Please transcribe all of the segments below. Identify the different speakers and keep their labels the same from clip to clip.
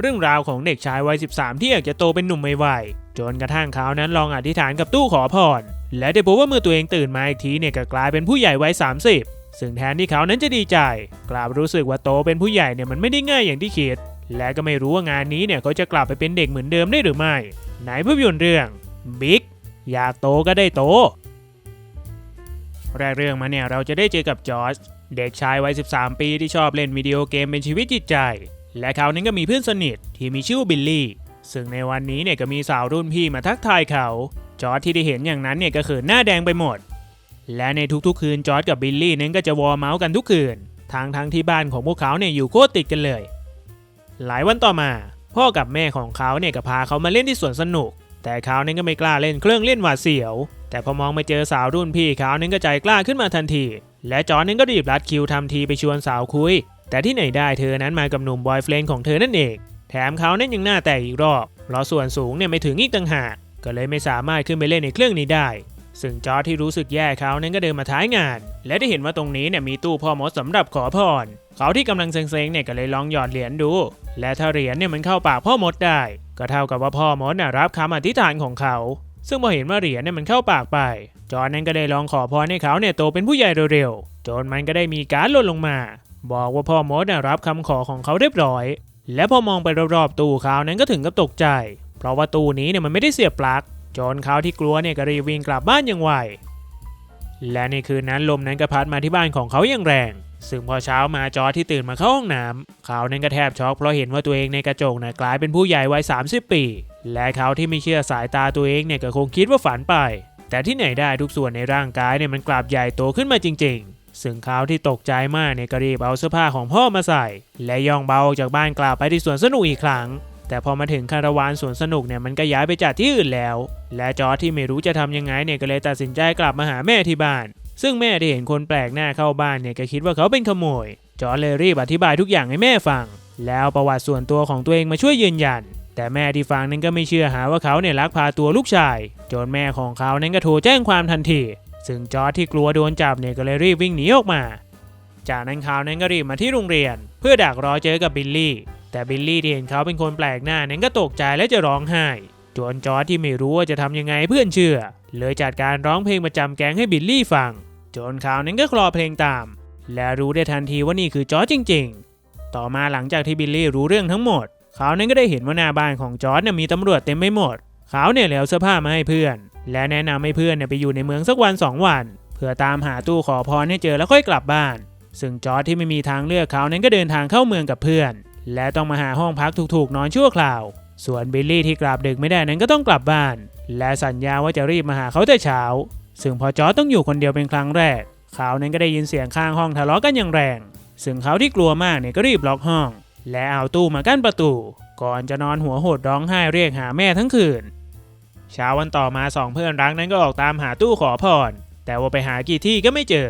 Speaker 1: เรื่องราวของเด็กชายวัย 13 ที่อยากจะโตเป็นหนุ่มไวๆจนกระทั่งเขานั้นลองอธิษฐานกับตู้ขอพร และได้พบว่าเมื่อตัวเองตื่นมาอีกทีเนี่ยก็กลายเป็นผู้ใหญ่วัย 30 ซึ่งแทนที่เขานั้นจะดีใจ กลับรู้สึกว่าโตเป็นผู้ใหญ่เนี่ยมันไม่ได้ง่ายอย่างที่คิด และก็ไม่รู้ว่างานนี้เนี่ยเขาจะกลับไปเป็นเด็กเหมือนเดิมได้หรือไม่ในภาพยนตร์เรื่องบิ๊กอยากโตก็ได้โตแรกเรื่องมาเนี่ยเราจะได้เจอกับจอร์จเด็กชายวัย 13 ปีที่ชอบเล่นวิดีโอเกมเป็นชีวิตจิตใจ และเขานั้นก็มีเพื่อนสนิทที่มีชื่อบิลลี่ ซึ่งในวันนี้เนี่ยก็มีสาวรุ่นพี่มาทักทายเขา จอร์จที่ได้เห็นอย่างนั้นเนี่ยก็เขินหน้าแดงไปหมด และในทุกๆ คืนจอร์จกับบิลลี่นั้นก็จะวอร์เมาส์กันทุกคืน ทางทั้งที่บ้านของพวกเขาเนี่ยอยู่โคตรติดกันเลย หลายวันต่อมา พ่อกับแม่ของเขาเนี่ยก็พาเขามาเล่นที่สวนสนุก แต่เขานั้นก็ไม่กล้าเล่นเครื่องเล่นหวาดเสียว แต่พอมองไปเจอสาวรุ่นพี่เขานั้นก็ใจกล้าขึ้นมาทันที และจอร์จนั้นก็รีบรัดคิวทำทีไปชวนสาวคุย แต่ที่ไหนได้เธอนั้นมากับหนุ่มบอยเฟรนด์ของเธอนั่นเอง แถมเขานั้นยังหน้าแตกอีกรอบเพราะส่วนสูงเนี่ยไม่ถึงอีกต่างหาก ก็เลยไม่สามารถขึ้นไปเล่นในเครื่องนี้ได้ ซึ่งจอร์ที่รู้สึกแย่เขานั้นก็เดินมาท้ายงาน และได้เห็นว่าตรงนี้เนี่ยมีตู้พ่อมดสำหรับขอพร เขาที่กำลังเซ็งๆเนี่ยก็เลยลองหยอดเหรียญดู และถ้าเหรียญเนี่ยมันเข้าปากพ่อมดได้ ก็เท่ากับว่าพ่อมดน่ะรับคำอธิษฐานของเขาซึ่งพอเห็นว่าเหรียญเนี่ยมันเข้าปากไป จอร์นั้นก็ได้ลองขอพรให้เขาเนี่ยโตเป็นผู้ใหญ่เร็วๆ จนมันก็ได้มีการล่นลงมา บอกว่าพ่อมดรับคำขอของเขาเรียบร้อย และพอมองไปรอบๆตู้เขานั้นก็ถึงกับตกใจ เพราะว่าตู้นี้เนี่ยมันไม่ได้เสียบปลั๊กจนเขาที่กลัวเนี่ยก็รีบวิ่งกลับบ้านอย่างไวและในคืนนั้นลมนั้นก็พัดมาที่บ้านของเขาอย่างแรง ซึ่งพอเช้ามาจอร์ที่ตื่นมาเข้าห้องน้ำเขานั้นก็แทบช็อกเพราะเห็นว่าตัวเองในกระจกน่ะกลายเป็นผู้ใหญ่วัย 30 ปี และเขาที่ไม่เชื่อสายตาตัวเองเนี่ยก็คงคิดว่าฝันไป แต่ที่ไหนได้ทุกส่วนในร่างกายเนี่ยมันกลับใหญ่โตขึ้นมาจริง ๆ ซึ่งเขาที่ตกใจมากเนี่ยก็รีบเอาเสื้อผ้าของพ่อมาใส่ และย่องเบาออกจากบ้านกลับไปที่สวนสนุกอีกครั้ง แต่พอมาถึงคาราวานสวนสนุกเนี่ยมันก็ย้ายไปจัดที่อื่นแล้ว และจอร์ที่ไม่รู้จะทำยังไงเนี่ยก็เลยตัดสินใจกลับมาหาแม่ที่บ้าน ซึ่งแม่ที่เห็นคนแปลกหน้าเข้าบ้านเนี่ยก็คิดว่าเขาเป็นขโมย จอร์เลยรีบอธิบายทุกอย่างให้แม่ฟัง แล้วประวัติส่วนตัวของตัวเองมาช่วยยืนยันแต่แม่ที่ฟังนั้นก็ไม่เชื่อหาว่าเขาเนี่ยลักพาตัวลูกชาย จนแม่ของเขานั้นก็โทรแจ้งความทันที ซึ่งจอร์จที่กลัวโดนจับเนี่ยก็เลยรีบวิ่งหนีออกมา จากนั้นเขานั้นก็รีบมาที่โรงเรียน เพื่อดักรอเจอกับบิลลี่ แต่บิลลี่ที่เห็นเขาเป็นคนแปลกหน้านั้นก็ตกใจและจะร้องไห้จนจอร์จที่ไม่รู้ว่าจะทำยังไงเพื่อนเชื่อ เลยจัดการร้องเพลงประจำแก๊งให้บิลลี่ฟัง จนเขานั้นก็คลอเพลงตาม และรู้ได้ทันทีว่านี่คือจอร์จจริง ๆ ต่อมาหลังจากที่บิลลี่รู้เรื่องทั้งหมด เขานั้นก็ได้เห็นว่าหน้าบ้านของจอร์จเนี่ยมีตำรวจเต็มไปหมด เขาเนี่ยแล้วเสื้อผ้ามาให้เพื่อน และแนะนำให้เพื่อนไปอยู่ในเมืองสักวันสองวัน เพื่อตามหาตู้ขอพรให้เจอแล้วค่อยกลับบ้าน ซึ่งจอร์จที่ไม่มีทางเลือกเขานั้นก็เดินทางเข้าเมืองกับเพื่อน และต้องมาหาห้องพักถูกๆนอนชั่วคราว ส่วนบิลลี่ที่กลับดึกไม่ได้นั้นก็ต้องกลับบ้าน และสัญญาว่าจะรีบมาหาเขาแต่เช้า ซึ่งพอจอร์จต้องอยู่คนเดียวเป็นครั้งแรก เขานั้นก็ได้ยินเสียงข้างห้องทะเลาะกันอย่างแรง ซึ่งเขาที่กลัวมากเนี่ยก็รีบล็อกห้อง และเอาตู้มากั้นประตู ก่อนจะนอนหัวโหดร้องไห้เรียกหาแม่ทั้งคืน เช้าวันต่อมาสองเพื่อนรักนั้นก็ออกตามหาตู้ขอพร แต่ว่าไปหากี่ที่ก็ไม่เจอ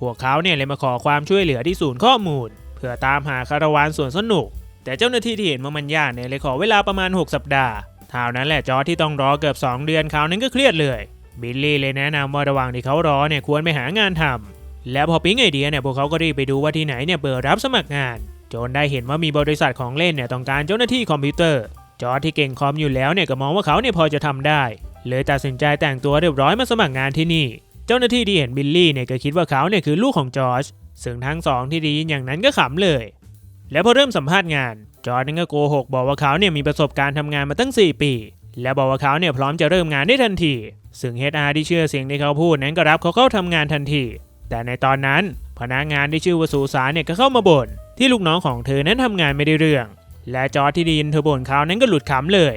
Speaker 1: พวกเขาเนี่ยเลยมาขอความช่วยเหลือที่ศูนย์ข้อมูล เพื่อตามหาคาราวานสวนสนุก แต่เจ้าหน้าที่ที่เห็นว่ามันยากเนี่ยเลยขอเวลาประมาณ 6 สัปดาห์เท่านั้นแหละจอร์ที่ต้องรอเกือบ 2 เดือนเขานั้นก็เครียดเลย บิลลี่เลยแนะนำว่าระหว่างที่เขารอเนี่ยควรไปหางานทำแล้วพอปิ๊งไอเดียเนี่ยพวกเขาก็รีบไปดูว่าที่ไหนเนี่ยเปิดรับสมัครงาน จนได้เห็นว่ามีบริษัทของเล่นเนี่ยต้องการเจ้าหน้าที่คอมพิวเตอร์ จอร์จที่เก่งคอมอยู่แล้วเนี่ยก็มองว่าเขาเนี่ยพอจะทำได้ เลยตัดสินใจแต่งตัวเรียบร้อยมาสมัครงานที่นี่ เจ้าหน้าที่ที่เห็นบิลลี่เนี่ยก็คิดว่าเขาเนี่ยคือลูกของจอร์จซึ่งทั้งสองที่ไดีอย่างนั้นก็ขำเลย แล้วพอเริ่มสัมภาษณ์งาน จอร์จนั้นก็โกหกบอกว่าเขาเนี่ยมีประสบการณ์ทำงานมาตั้ง 4 ปี และบอกว่าเขาเนี่ยพร้อมจะเริ่มงานได้ทันที ซึ่ง HR ที่เชื่อเสียงที่เขาพูดนั้นก็รับเขาเข้าทำงานทันที แต่ในตอนนั้นพนักงานที่ชื่อว่าสูสาเนี่ยก็เข้ามาบ่นที่ลูกน้องของเธอนั้นทำงานไม่ได้เรื่อง และจอร์จที่ไดีนเธอบ่นเขานั้นก็หลุดขำเลย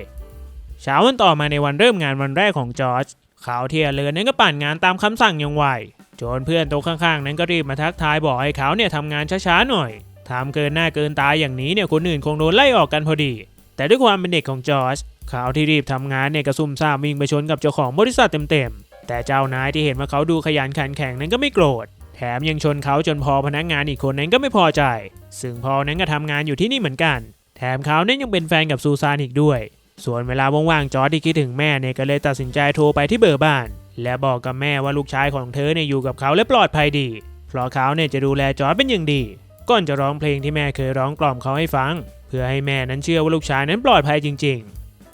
Speaker 1: เช้าวันต่อมาในวันเริ่มงานวันแรกของจอร์จเขาเทียเลือนั้นก็ปั่นงานตามคำสั่งอย่างไวจนเพื่อนโต๊ะข้างๆ นั้นก็รีบมาทักทายบอกให้เขาเนี่ยทำงานช้าๆหน่อยทำเกินหน้าเกินตาอย่างนี้เนี่ยคนอื่นคงโดนไล่ออกกันพอดี แต่ด้วยความเป็นเด็กของจอร์จเขาที่รีบทำงานเนี่ยกระซุ่มซ่ามวิ่งไปชนกับเจ้าของบริษัทเต็มๆ แต่เจ้านายที่เห็นว่าเขาดูขยันขันแข็งนั้นก็ไม่โกรธ แถมยังชนเขาจนพอพนักงานอีกคนนั้นก็ไม่พอใจ ซึ่งพอนั้นก็ทำงานอยู่ที่นี่เหมือนกัน แถมเขานั้นยังเป็นแฟนกับซูซานอีกด้วย ส่วนเวลาว่างๆจอร์จที่คิดถึงแม่เนี่ยก็เลยตัดสินใจโทรไปที่เบอร์บ้าน และบอกกับแม่ว่าลูกชายของเธอเนี่ยอยู่กับเขาและปลอดภัยดี เพราะเขาเนี่ยจะดูแลจอร์จเป็นอย่างดีก่อนจะร้องเพลงที่แม่เคยร้องกล่อมเขาให้ฟัง เพื่อให้แม่นั้นเชื่อว่าลูกชายนั้นปลอดภัยจริง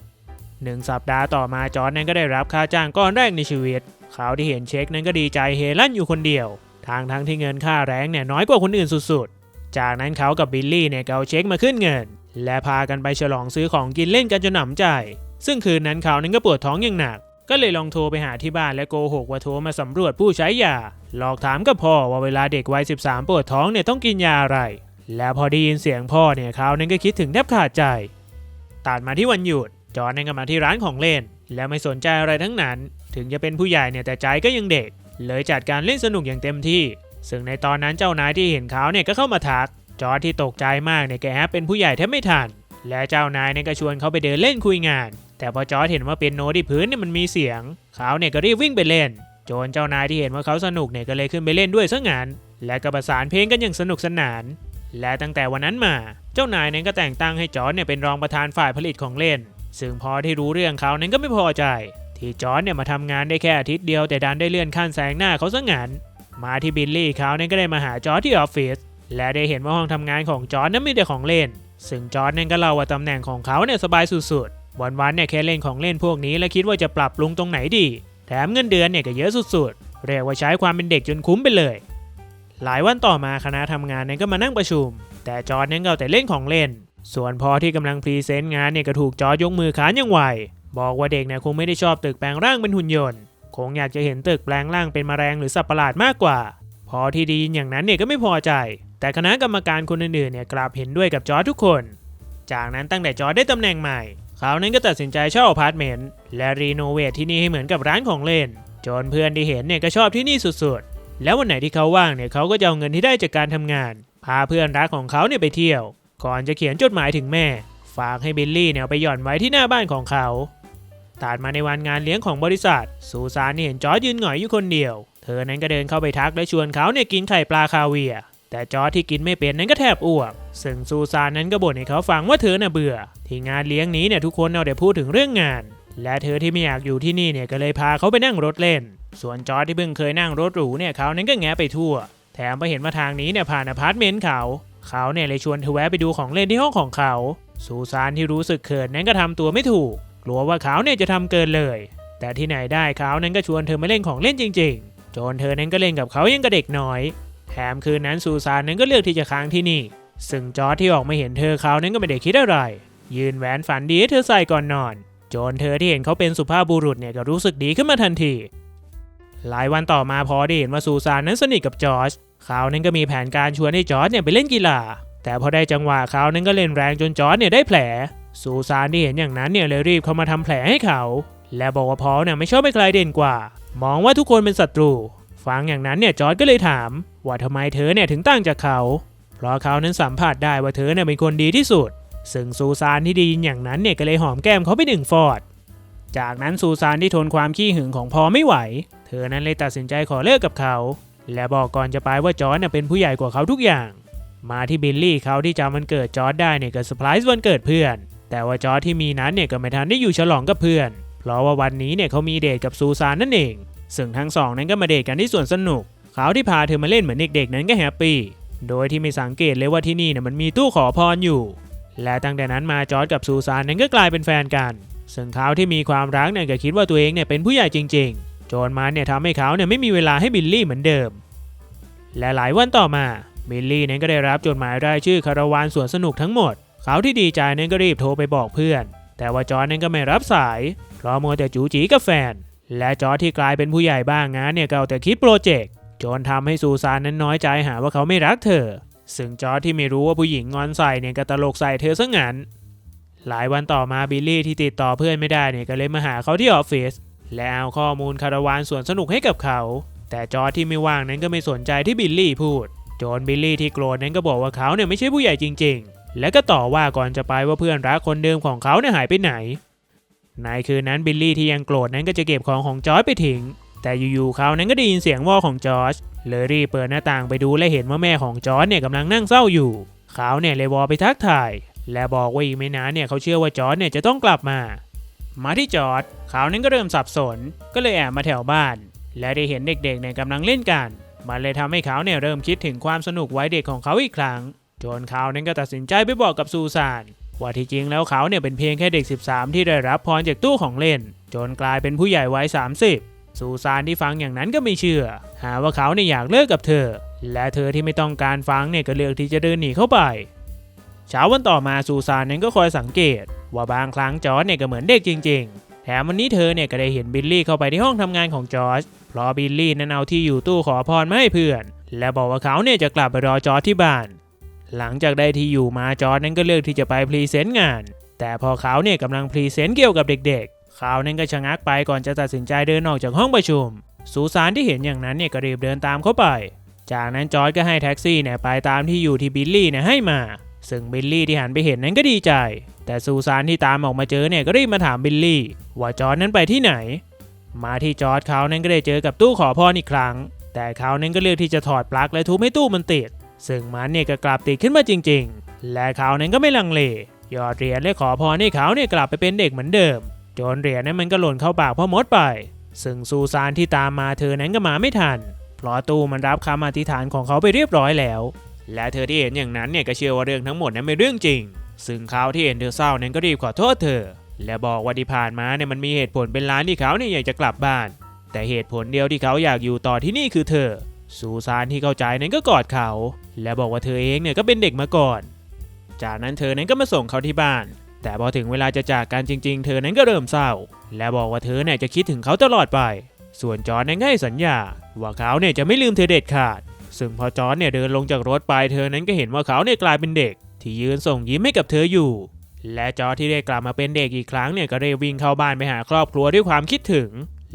Speaker 1: ๆหนึ่งสัปดาห์ต่อมาจอร์ดนั้นก็ได้รับค่าจ้างก้อนแรกในชีวิต เขาที่เห็นเช็คนั้นก็ดีใจเฮลั่นอยู่คนเดียว ทางทั้งที่เงินค่าแรงเนี่ยน้อยกว่าคนอื่นสุดๆ จากนั้นเขากับบิลลี่เนี่ยก็เอาเช็คมาขึ้นเงิน และพากันไปฉลองซื้อของกินเล่นกันจนหนำใจ ซึ่งคืนนั้นเขานั้นก็ปวดท้องอย่างหนัก ก็เลยลองโทรไปหาที่บ้านและโกหกว่าโทรมาสำรวจผู้ใช้ยา หลอกถามกับพ่อว่าเวลาเด็กวัย 13 ปวดท้องเนี่ยต้องกินยาอะไร แล้วพอได้ยินเสียงพ่อเนี่ยเขานั้นก็คิดถึงแทบขาดใจ ตัดมาที่วันหยุด จอห์นนั่นก็มาที่ร้านของเล่น และไม่สนใจอะไรทั้งนั้น ถึงจะเป็นผู้ใหญ่เนี่ยแต่ใจก็ยังเด็ก เลยจัดการเล่นสนุกอย่างเต็มที่ ซึ่งในตอนนั้นเจ้านายที่เห็นเขาเนี่ยก็เข้ามาทัก จอร์จที่ตกใจมากเนี่ยแกแฮปเป็นผู้ใหญ่แทบไม่ทัน และเจ้านายเนี่ยก็ชวนเขาไปเดินเล่นคุยงาน แต่พอจอร์จเห็นว่าเป็นโนตที่พื้นเนี่ยมันมีเสียง เขาเนี่ยก็รีบวิ่งไปเล่น โจนเจ้านายที่เห็นว่าเขาสนุกเนี่ยก็เลยขึ้นไปเล่นด้วยซะงั้นและก็ประสานเพลงกันอย่างสนุกสนาน และตั้งแต่วันนั้นมา เจ้านายนั้นก็แต่งตั้งให้จอร์จเนี่ยเป็นรองประธานฝ่ายผลิตของเล่น ซึ่งพอที่รู้เรื่องเขานั้นก็ไม่พอใจที่จอร์จเนี่ยมาทำงานได้แค่อาทิตย์เดียวแต่ดันได้เลื่อนขั้นแซงหน้าเขาซะงั้นมาที่บิลลี่เขาเนี่ยก็ได้มาหาจอร์จที่ออฟฟิศ และได้เห็นว่าห้องทำงานของจอร์จนั้นมีแต่ของเล่น ซึ่งจอร์จนั่นก็เล่าว่าตำแหน่งของเขาเนี่ยสบายสุดๆ วันๆเนี่ยแค่เล่นของเล่นพวกนี้และคิดว่าจะปรับปรุงตรงไหนดี แถมเงินเดือนเนี่ยก็เยอะสุดๆ เรียกว่าใช้ความเป็นเด็กจนคุ้มไปเลย หลายวันต่อมาคณะทำงานนั้นก็มานั่งประชุม แต่จอร์จนั้นก็เอาแต่เล่นของเล่น ส่วนพอที่กำลังพรีเซนต์งานเนี่ยก็ถูกจอร์จยกมือค้านอย่างไวบอกว่าเด็กเนี่ยคงไม่ได้ชอบตึกแปลงร่างเป็นหุ่นยนต์ คงอยากจะเห็นตึกแปลงร่างเป็นแมลงหรือสัตว์ประหลาดมากกว่า พอที่ไดีอย่างนั้นเนี่ยก็ไม่พอใจ แต่คณะกรรมการคนอื่นๆเนี่ยกลับเห็นด้วยกับจอร์ทุกคน จากนั้นตั้งแต่จอร์ได้ตำแหน่งใหม่เขานั้นก็ตัดสินใจเช่าอพาร์ตเมนต์และรีโนเวทที่นี่ให้เหมือนกับร้านของเล่น จนเพื่อนที่เห็นเนี่ยก็ชอบที่นี่สุดๆ แล้ววันไหนที่เขาว่างเนี่ยเขาก็จะเอาเงินที่ได้จากการทำงาน พาเพื่อนรักของเขาเนี่ยไปเที่ยว ก่อนจะเขียนจดหมายถึงแม่ ฝากให้บิลลี่เนี่ยไปหย่อนไว้ที่หน้าบ้านของเขาตัดมาในวันงานเลี้ยงของบริษัท ซูซานนี่เห็นจอร์ยืนหงอยอยู่คนเดียว เธอนั้นก็เดินเข้าไปทักและชวนเขาเนี่ยกินไข่ปลาคาเวียร์ แต่จอร์จที่กินไม่เป็นนั้นก็แทบอ้วก ซึ่งซูซานนั้นก็บ่นให้เขาฟังว่าเธอน่ะเบื่อ ที่งานเลี้ยงนี้เนี่ยทุกคนเอาแต่พูดถึงเรื่องงาน และเธอที่ไม่อยากอยู่ที่นี่เนี่ยก็เลยพาเขาไปนั่งรถเล่น ส่วนจอร์จที่เพิ่งเคยนั่งรถหรูเนี่ยเขานั้นก็แงะไปทั่ว แถมไปเห็นว่าทางนี้เนี่ยผ่านอพาร์ตเมนต์เขา เขาเนี่ยเลยชวนเธอแวะไปดูของเล่นที่ห้องของเขา ซูซานที่รู้สึกเขินนั้นก็ทำตัวไม่ถูก กลัวว่าเขาเนี่ยจะทำเกินเลย แต่ที่ไหนได้เขานั้นก็ชวนเธอมาเล่นของเล่นจริง ๆ จนเธอนั้นก็เล่นกับเขายังกับเด็กน้อย แถมคืนนั้นซูซานนั้นก็เลือกที่จะค้างที่นี่ ซึ่งจอร์จที่ออกมาเห็นเธอเขานั้นก็ไม่ได้คิดอะไร ยืนแหวนฝันดีให้เธอใส่ก่อนนอน จนเธอที่เห็นเขาเป็นสุภาพบุรุษเนี่ยก็รู้สึกดีขึ้นมาทันที หลายวันต่อมาพอได้เห็นว่าซูซานนั้นสนิทกับจอร์จเขานั้นก็มีแผนการชวนให้จอร์จเนี่ยไปเล่นกีฬา แต่พอได้จังหวะเขานั้นก็เล่นแรงจนจอร์จเนี่ยได้แผล ซูซานที่เห็นอย่างนั้นเนี่ยเลยรีบเข้ามาทำแผลให้เขา และบอกว่าพอลเนี่ยไม่ชอบให้ใครเด่นกว่า มองว่าทุกคนเป็นศัตรู ฟังอย่างนั้นเนี่ยจอร์จก็เลยถาม ว่าทำไมเธอเนี่ยถึงต่างจากเขา เพราะเขานั้นสัมผัสได้ว่าเธอเนี่ยเป็นคนดีที่สุด ซึ่งซูซานที่ไดียินอย่างนั้นเนี่ยก็เลยหอมแก้มเขาไปหนึ่งฟอร์ดจากนั้นซูซานที่ทนความขี้หึงของพอไม่ไหว เธอนั้นเลยตัดสินใจขอเลิกกับเขา และบอกก่อนจะไปว่าจอร์จเนี่ยเป็นผู้ใหญ่กว่าเขาทุกอย่าง มาที่บิลลี่เขาที่จำวันเกิดจอร์จได้เนี่ยก็เซอร์ไพรส์วันเกิดเพื่อน แต่ว่าจอร์จที่มีนั้นเนี่ยก็ไม่ทันได้อยู่ฉลองกับเพื่อน เพราะว่าวันนี้เนี่ยเขามีเดทกับซูซานนั่นเอง ซึ่งทั้งสองนั้นก็มาเดทกันที่สวนสนุก เขาที่พาเธอมาเล่นเหมือนเด็กๆนั้นก็แฮปปี้ โดยที่ไม่สังเกตเลยว่าที่นี่นี่ยมันมีตู้ขอพรอยู่ และตั้งแต่นั้นมาจอร์จกับซูซานนั้นก็กลายเป็นแฟนกัน ซึ่งเขาที่มีความรักเนี่ยก็คิดว่าตัวเองเนี่ยเป็นผู้ใหญ่จริง ๆ จนมันเนี่ยทำให้เขาเนี่ยไม่มีเวลาให้บิลลี่เหมือนเดิม และหลายวันต่อมาบิลลี่นั้นก็ได้รับจดหมายรายชื่อคาราวานสวนสนุกทั้งหมด เขาที่ดีใจนั้นก็รีบโทรไปบอกเพื่อน แต่ว่าจอร์จนั้นก็ไม่รับสาย เพราะมัวแต่จูจีกับแฟน และจอร์ที่กลายเป็นผู้ใหญ่บ้างงานเนี่ยก็เอาแต่คิดโปรเจกต์จนทำให้ซูซานนั้นน้อยใจหาว่าเขาไม่รักเธอ ซึ่งจอร์ที่ไม่รู้ว่าผู้หญิงงอนใส่เนี่ยก็ตลกใส่เธอซะงั้น หลายวันต่อมาบิลลี่ที่ติดต่อเพื่อนไม่ได้เนี่ยก็เลยมาหาเขาที่ออฟฟิศและเอาข้อมูลคาราวานสวนสนุกให้กับเขา แต่จอร์ที่ไม่ว่างนั้นก็ไม่สนใจที่บิลลี่พูดจนบิลลี่ที่โกรธนั้นก็บอกว่าเขาเนี่ยไม่ใช่ผู้ใหญ่จริง ๆ และก็ต่อว่าก่อนจะไปว่าเพื่อนรักคนเดิมของเขาเนี่ยหายไปไหน ในคืนนั้นบิลลี่ที่ยังโกรธนั้นก็จะเก็บของของจอร์จไปทิ้งแต่อยู่ๆเขานั้นก็ได้ยินเสียงวอของจอร์จเลยรีบเปิดหน้าต่างไปดูและเห็นว่าแม่ของจอร์จเนี่ยกำลังนั่งเศร้าอยู่ เขาเนี่ยเลยวอลไปทักทาย และบอกว่าอีกไม่นานเนี่ยเขาเชื่อว่าจอร์จเนี่ยจะต้องกลับมา มาที่จอร์จเขานั้นก็เริ่มสับสน ก็เลยแอบมาแถวบ้าน และได้เห็นเด็กๆเนี่ยกำลังเล่นกันมันเลยทำให้เขาเนี่ยเริ่มคิดถึงความสนุกไว้เด็กของเขาอีกครั้ง จนเขานั้นก็ตัดสินใจไปบอกกับซูซาน ว่าที่จริงแล้วเขาเนี่ยเป็นเพียงแค่เด็ก 13 ที่ได้รับพรจากตู้ของเล่น จนกลายเป็นผู้ใหญ่วัย 30 ซูซานที่ฟังอย่างนั้นก็ไม่เชื่อ หาว่าเขาเนี่ยอยากเลิกกับเธอ และเธอที่ไม่ต้องการฟังเนี่ยก็เลือกที่จะเดินหนีเข้าไป เช้าวันต่อมาซูซานนั้นก็คอยสังเกต ว่าบางครั้งจอร์จเนี่ยก็เหมือนเด็กจริง ๆ แถมวันนี้เธอเนี่ยก็ได้เห็นบิลลี่เข้าไปที่ห้องทำงานของจอร์จเพราะบิลลี่นั้นเอาที่อยู่ตู้ขอพรมาให้เพื่อน และบอกว่าเขาเนี่ยจะกลับไปรอจอร์จที่บ้าน หลังจากได้ที่อยู่มาจอร์จนั้นก็เลือกที่จะไปพรีเซนต์งาน แต่พอเขาเนี่ยกำลังพรีเซนต์เกี่ยวกับเด็กๆ เขานั้นก็ชะงักไปก่อนจะตัดสินใจเดินออกจากห้องประชุมสุสานที่เห็นอย่างนั้นเนี่ยก็รีบเดินตามเข้าไป จากนั้นจอร์จก็ให้แท็กซี่เนี่ยไปตามที่อยู่ที่บิลลี่เนี่ยให้มา ซึ่งบิลลี่ที่หันไปเห็นนั้นก็ดีใจ แต่ซูซานที่ตามออกมาเจอเนี่ยก็รีบมาถามบิลลี่ว่าจอร์จนั้นไปที่ไหน มาที่จอร์จเขานั้นก็ได้เจอกับตู้ขอพรอีกครั้ง แต่เขานั้นก็เลือกที่จะถอดปลั๊กและทุบให้ตู้มันติด ซึ่งมันเนี่ยก็กลับติดขึ้นมาจริง ๆ และเขานั้นก็ไม่ลังเลยอดเหรียญและขอพรให้เขาเนี่ยกลับไปเป็นเด็กเหมือนเดิม จนเหรียญนั้นมันก็หล่นเข้าปากพ่อมดไป ซึ่งซูซานที่ตามมาเธอนั้นก็มาไม่ทัน เพราะตู้มันรับคำอธิษฐานของเขาไปเรียบร้อยแล้ว และเธอที่เห็นอย่างนั้นเนี่ยก็เชื่อว่าเรื่องทั้งหมดนั้นเป็นเรื่องจริง ซึ่งเขาที่เห็นเธอเศร้านั้นก็รีบขอโทษเธอ และบอกว่าที่ผ่านมาเนี่ยมันมีเหตุผลเป็นล้านที่เขาเนี่ยอยากจะกลับบ้าน แต่เหตุผลเดียวที่เขาอยากอยู่ต่อที่นี่คือเธอ ซูซานที่เข้าใจนั้นก็กอดเขา และบอกว่าเธอเองเนี่ยก็เป็นเด็กมาก่อน จากนั้นเธอนั้นก็มาส่งเขาที่บ้าน แต่พอถึงเวลาจะจากกันจริง ๆ เธอนั้นก็เริ่มเศร้า และบอกว่าเธอเนี่ยจะคิดถึงเขาตลอดไป ส่วนจอร์นนั้นก็ให้สัญญา ว่าเขาเนี่ยจะไม่ลืมเธอเด็ดขาด ซึ่งพอจอร์นเนี่ยเดินลงจากรถไปเธอนั้นก็เห็นว่าเขาเนี่ยกลายเป็นเด็ก ที่ยืนส่งยิ้มให้กับเธออยู่ และจอร์จที่ได้กลับมาเป็นเด็กอีกครั้งเนี่ยก็ได้วิ่งเข้าบ้านไปหาครอบครัวด้วยความคิดถึง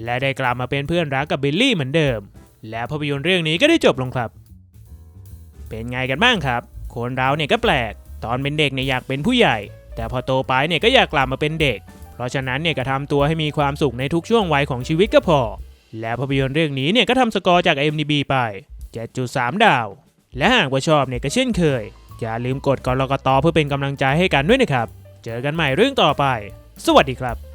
Speaker 1: และได้กลับมาเป็นเพื่อนรักกับบิลลี่เหมือนเดิม และภาพยนตร์เรื่องนี้ก็ได้จบลงครับ เป็นไงกันบ้างครับ คนเราเนี่ยก็แปลก ตอนเป็นเด็กเนี่ยอยากเป็นผู้ใหญ่ แต่พอโตไปเนี่ยก็อยากกลับมาเป็นเด็ก เพราะฉะนั้นเนี่ยก็ทำตัวให้มีความสุขในทุกช่วงวัยของชีวิตก็พอ และภาพยนตร์เรื่องนี้เนี่ยก็ทำสกอร์จาก IMDb ไป 7.3 ดาว และหากว่าชอบเนี่ยก็เช่นเคย อย่าลืมกดกรกตเพื่อเป็นกำลังใจให้กันด้วยนะครับ เจอกันใหม่เรื่องต่อไป สวัสดีครับ